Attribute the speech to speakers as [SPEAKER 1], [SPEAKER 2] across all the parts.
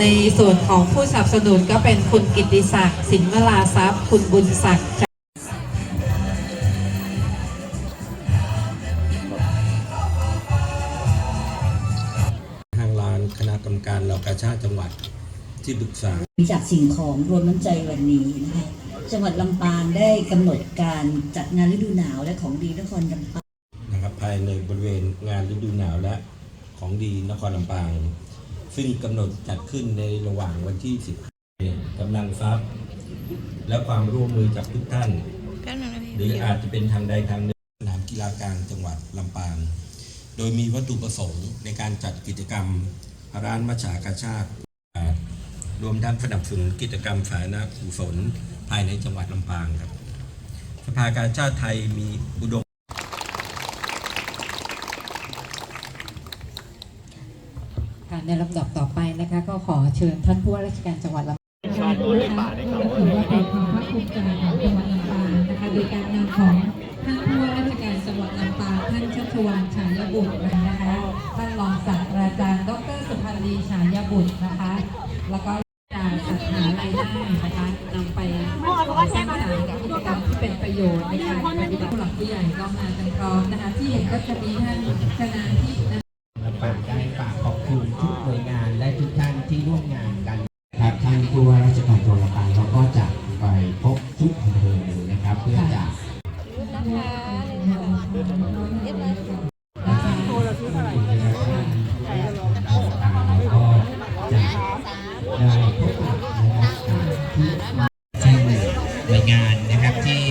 [SPEAKER 1] ในส่วนของผู้สนับสนุนก็เป็นคุณกิตติศักดิ์สินวราทรัพย์ คุณบุญศักดิ์
[SPEAKER 2] ทางลานคณะกรรมการเหล่ากาชาติจังหวัดที่ปรึกษา
[SPEAKER 3] บริจาคสิ่งของรวมน้ำใจวันนี้นะคะจังหวัดลำปางได้กำหนดการจัดงานฤดูหนาวและของดีนครลำปาง
[SPEAKER 2] นะครับภายในบริเวณงานฤดูหนาวและของดีนครลำปาง ซึ่งกำหนดจัดขึ้นในระหว่างวันที่15กำลังทรัพย์ และความร่วมมือจากทุกท่าน หรืออาจจะเป็นทางใดทางหนึ่งสนามกีฬากลางจังหวัดลำปาง โดยมีวัตถุประสงค์ในการจัดกิจกรรม ร้านมัชฉากาชาติรวมทั้งสนับสนุนกิจกรรมสาธารณกุศลภายในจังหวัดลำปางครับ สภากาชาติไทยมีอุดม
[SPEAKER 1] ค่ะในลำดับต่อไปนะคะก็ขอเชิญท่านผู้ว่าราชการจังหวัดลำปางถือว่าเป็นความภาคภูมิใจของจังหวัดลำปางนะคะโดยการนำของท่านผู้ว่าราชการจังหวัดลำปางท่านชัชวานฉายบุตรนะคะท่านรองศาสตราจารย์ ดรสุพันธ์ลีฉายบุตรนะคะ แล้วก็การจัดหารายได้นะคะนำไปสร้างสรรค์กิจกรรมที่เป็นประโยชน์ในการปฏิบัติผู้หลักผู้ใหญ่ก็มากันพร้อมนะคะที่เห็นก็จะมีท่านชนาทิพย์
[SPEAKER 4] ลำปางได้ฝากขอบ คุณทุกหน่วยงานและทุกท่านที่ร่วมงานกันครับท่านผู้ว่าราชการจังหวัดลำปางเราก็จะไปพบทุกอำเภอเลยนะครับ เพื่อจะก็จะได้พบกับนะครับที่ที่หน่วยงานนะครับที่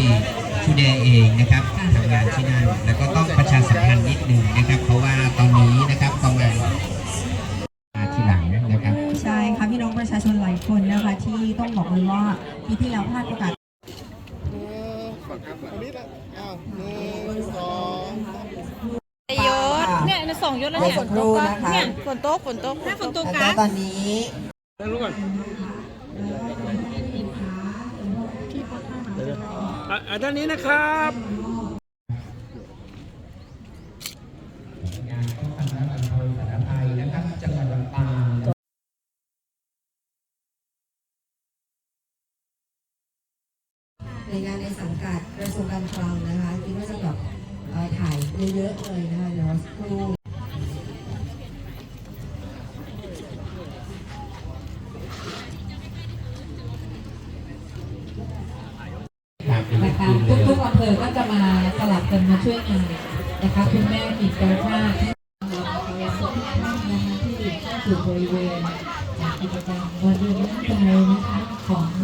[SPEAKER 4] ผู้แดเองนะครับทำงานที่นั่นแล้วก็ต้องประชาสัมพันธ์นิดนึงนะครับ เพราะว่าตอนนี้า
[SPEAKER 5] ยคนนะคะที่ต้องบอกเลยว่าปีที่แล้วพลาดโอกาส
[SPEAKER 6] ยศเนี่ยสองยศแล้วเนี่ย
[SPEAKER 5] ฝนตกนะคะ
[SPEAKER 6] เนี่ยฝนตกฝนตกถ้าฝนตก
[SPEAKER 5] แล้ว
[SPEAKER 6] กัน
[SPEAKER 5] ตอนนี้
[SPEAKER 7] อะด้านนี้นะครับ
[SPEAKER 4] งานป้องกันและบรรเทาสาธารณภัยนะครับจังหวัดลำปาง
[SPEAKER 5] ในงานในสังกัดกระทรวงการคลังนะคะคิดว่าจะแบบถ่ายเยอะๆเลยนะคะเดี๋ยวสักครู่
[SPEAKER 1] นะคะทุกๆอำเภอก็จะมาสลับกันมาช่วยงานนะคะคุณแม่กิจกาชาติที่เราเอาสดนะคะที่เข้าสู่บริเวณจากกิจกรรมวันเดือนน้ำใจนะคะของ